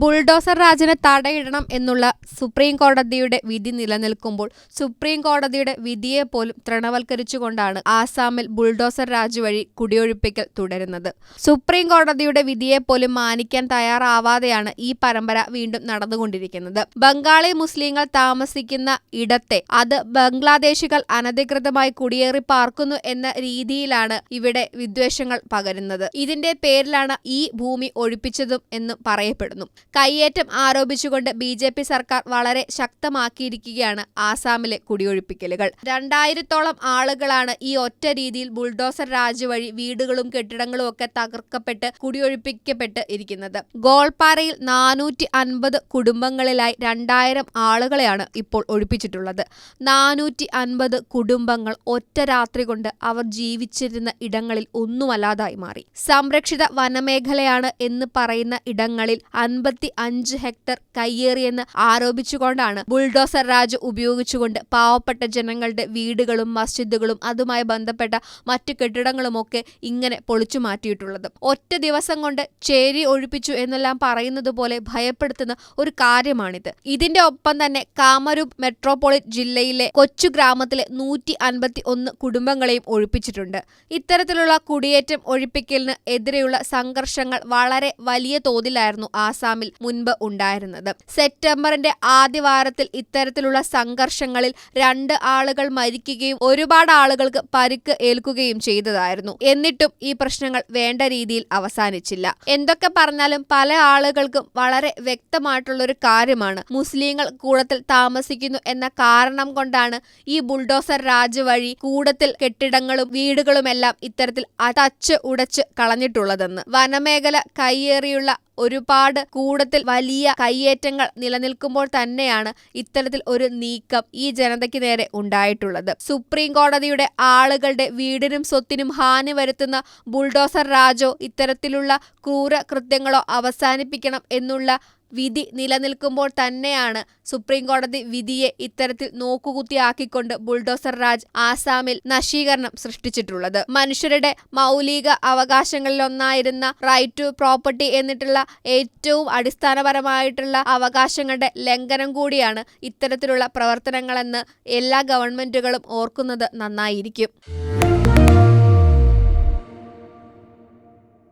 Bulldozer രാജിന് തടയിടണം എന്നുള്ള supreme കോടതിയുടെ വിധി നിലനിൽക്കുമ്പോൾ സുപ്രീം കോടതിയുടെ വിധിയെ പോലും തൃണവൽക്കരിച്ചുകൊണ്ടാണ് ആസാമിൽ ബുൾഡോസർ രാജ് വഴി കുടിയൊഴിപ്പിക്കൽ തുടരുന്നത്. സുപ്രീം കോടതിയുടെ വിധിയെ പോലും മാനിക്കാൻ തയ്യാറാവാതെയാണ് ഈ പരമ്പര വീണ്ടും നടന്നുകൊണ്ടിരിക്കുന്നത്. ബംഗാളി മുസ്ലിങ്ങൾ താമസിക്കുന്ന ഇടത്തെ അത് ബംഗ്ലാദേശികൾ അനധികൃതമായി കുടിയേറി പാർക്കുന്നു എന്ന രീതിയിലാണ് ഇവിടെ വിദ്വേഷങ്ങൾ പകരുന്നത്. ഇതിന്റെ പേരിലാണ് ഈ ഭൂമി ഒഴിപ്പിച്ചതും എന്നും പറയപ്പെടുന്നു. കയ്യേറ്റം ആരോപിച്ചുകൊണ്ട് ബി ജെ പി സർക്കാർ വളരെ ശക്തമാക്കിയിരിക്കുകയാണ് ആസാമിലെ കുടിയൊഴിപ്പിക്കലുകൾ. രണ്ടായിരത്തോളം ആളുകളാണ് ഈ ഒറ്റ രീതിയിൽ ബുൾഡോസർ രാജ് വഴി വീടുകളും കെട്ടിടങ്ങളും ഒക്കെ തകർക്കപ്പെട്ട് കുടിയൊഴിപ്പിക്കപ്പെട്ട് ഇരിക്കുന്നത്. ഗോൾപാറയിൽ നാനൂറ്റി അൻപത് കുടുംബങ്ങളിലായി രണ്ടായിരം ആളുകളെയാണ് ഇപ്പോൾ ഒഴിപ്പിച്ചിട്ടുള്ളത്. നാനൂറ്റി അൻപത് കുടുംബങ്ങൾ ഒറ്റ രാത്രി കൊണ്ട് അവർ ജീവിച്ചിരുന്ന ഇടങ്ങളിൽ ഒന്നുമല്ലാതായി മാറി. സംരക്ഷിത വനമേഖലയാണ് എന്ന് പറയുന്ന ഇടങ്ങളിൽ അൻപത്തി അഞ്ച് ഹെക്ടർ കയ്യേറിയെന്ന് ആരോപിച്ചുകൊണ്ടാണ് ബുൾഡോസർ രാജ് ഉപയോഗിച്ചുകൊണ്ട് പാവപ്പെട്ട ജനങ്ങളുടെ വീടുകളും മസ്ജിദുകളും അതുമായി ബന്ധപ്പെട്ട മറ്റു കെട്ടിടങ്ങളുമൊക്കെ ഇങ്ങനെ പൊളിച്ചു മാറ്റിയിട്ടുള്ളത്. ഒറ്റ ദിവസം കൊണ്ട് ചേരി ഒഴിപ്പിച്ചു എന്നെല്ലാം പറയുന്നത് പോലെ ഭയപ്പെടുത്തുന്ന ഒരു കാര്യമാണിത്. ഇതിന്റെ ഒപ്പം തന്നെ കാമരൂപ് മെട്രോപൊളിറ്റ് ജില്ലയിലെ കൊച്ചു ഗ്രാമത്തിലെ നൂറ്റി അൻപത്തി ഒന്ന് കുടുംബങ്ങളെയും ഒഴിപ്പിച്ചിട്ടുണ്ട്. ഇത്തരത്തിലുള്ള കുടിയേറ്റം ഒഴിപ്പിക്കലിന് എതിരെയുള്ള സംഘർഷങ്ങൾ വളരെ വലിയ തോതിലായിരുന്നു ആസാമിൽ മുൻപ് ഉണ്ടായിരുന്നത്. സെപ്റ്റംബറിന്റെ ആദ്യ വാരത്തിൽ ഇത്തരത്തിലുള്ള സംഘർഷങ്ങളിൽ രണ്ട് ആളുകൾ മരിക്കുകയും ഒരുപാട് ആളുകൾക്ക് പരിക്ക് ഏൽക്കുകയും ചെയ്തതായിരുന്നു. എന്നിട്ടും ഈ പ്രശ്നങ്ങൾ വേണ്ട രീതിയിൽ അവസാനിച്ചില്ല. എന്തൊക്കെ പറഞ്ഞാലും പല ആളുകൾക്കും വളരെ വ്യക്തമായിട്ടുള്ള ഒരു കാര്യമാണ്. മുസ്ലിങ്ങൾ കൂടത്തിൽ താമസിക്കുന്നു എന്ന കാരണം കൊണ്ടാണ് ഈ ബുൾഡോസർ രാജ് വഴി കൂടത്തിൽ കെട്ടിടങ്ങളും വീടുകളുമെല്ലാം ഇത്തരത്തിൽ അതച്ച് ഉടച്ച് കളഞ്ഞിട്ടുള്ളതെന്ന്. വനമേഖല കയ്യേറിയുള്ള ഒരുപാട് കൂടത്തിൽ വലിയ കയ്യേറ്റങ്ങൾ നിലനിൽക്കുമ്പോൾ തന്നെയാണ് ഇത്തരത്തിൽ ഒരു നീക്കം ഈ ജനതയ്ക്ക് നേരെ ഉണ്ടായിട്ടുള്ളത്. സുപ്രീം കോടതിയുടെ ആളുകളുടെ വീടിനും സ്വത്തിനും ഹാനി വരുത്തുന്ന ബുൾഡോസർ രാജോ ഇത്തരത്തിലുള്ള ക്രൂര കൃത്യങ്ങളോ അവസാനിപ്പിക്കണം എന്നുള്ള വിധി നിലനിൽക്കുമ്പോൾ തന്നെയാണ് സുപ്രീംകോടതി വിധിയെ ഇത്തരത്തിൽ നോക്കുകുത്തിയാക്കിക്കൊണ്ട് ബുൾഡോസർ രാജ് ആസാമിൽ നശീകരണം സൃഷ്ടിച്ചിട്ടുള്ളത്. മനുഷ്യരുടെ മൗലിക അവകാശങ്ങളിലൊന്നായിരുന്ന റൈറ്റ് ടു പ്രോപ്പർട്ടി എന്നിട്ടുള്ള ഏറ്റവും അടിസ്ഥാനപരമായിട്ടുള്ള അവകാശങ്ങളുടെ ലംഘനം കൂടിയാണ് ഇത്തരത്തിലുള്ള പ്രവർത്തനങ്ങളെന്ന് എല്ലാ ഗവൺമെന്റുകളും ഓർക്കുന്നത് നന്നായിരിക്കും.